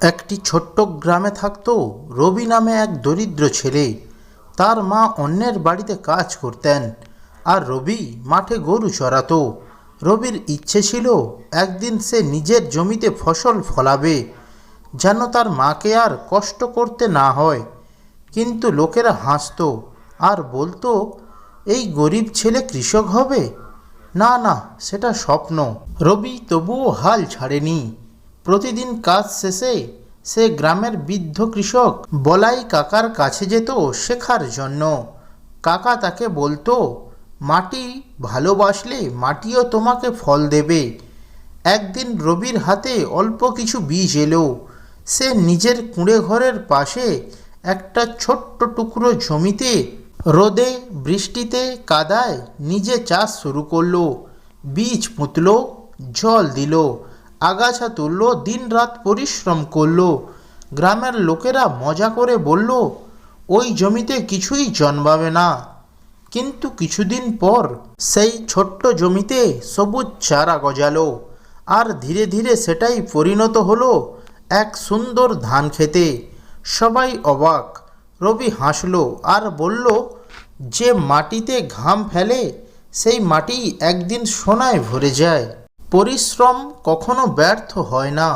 একটি ছোট্ট গ্রামে থাকতো রবি নামে এক দরিদ্র ছেলে। তার মা অন্যের বাড়িতে কাজ করতেন আর রবি মাঠে গরু চড়াতো রবির ইচ্ছে ছিল একদিন সে নিজের জমিতে ফসল ফলাবে, যেন তার মাকে আর কষ্ট করতে না হয়। কিন্তু লোকেরা হাসতো আর বলতো, এই গরিব ছেলে কৃষক হবে? না না, সেটা স্বপ্ন। রবি তবুও হাল ছাড়েনি। প্রতিদিন কাজ শেষে সে গ্রামের বৃদ্ধ কৃষক বলাই কাকার কাছে যেত শেখার জন্য। কাকা তাকে বলতো, মাটি ভালোবাসলে মাটিও তোমাকে ফল দেবে। একদিন রবির হাতে অল্প কিছু বীজ এলো। সে নিজের কুঁড়ে ঘরের পাশে একটা ছোট্ট টুকরো জমিতে রোদে বৃষ্টিতে কাদায় নিজে চাষ শুরু করল। বীজ পুঁতলো, জল দিল। আগাছা তুললো, দিনরাত পরিশ্রম করল। গ্রামের লোকেরা মজা করে বলল, ওই জমিতে কিছুই জন্মাবে না। কিন্তু কিছুদিন পর সেই ছোট্ট জমিতে সবুজ চারা গজালো আর ধীরে ধীরে সেটাই পরিণত হলো এক সুন্দর ধান খেতে। সবাই অবাক, রবি হাসল আর বলল, যে মাটিতে ঘাম ফেলে, সেই মাটি একদিন সোনায় ভরে যায়। পরিশ্রম কখনো ব্যর্থ হয় না।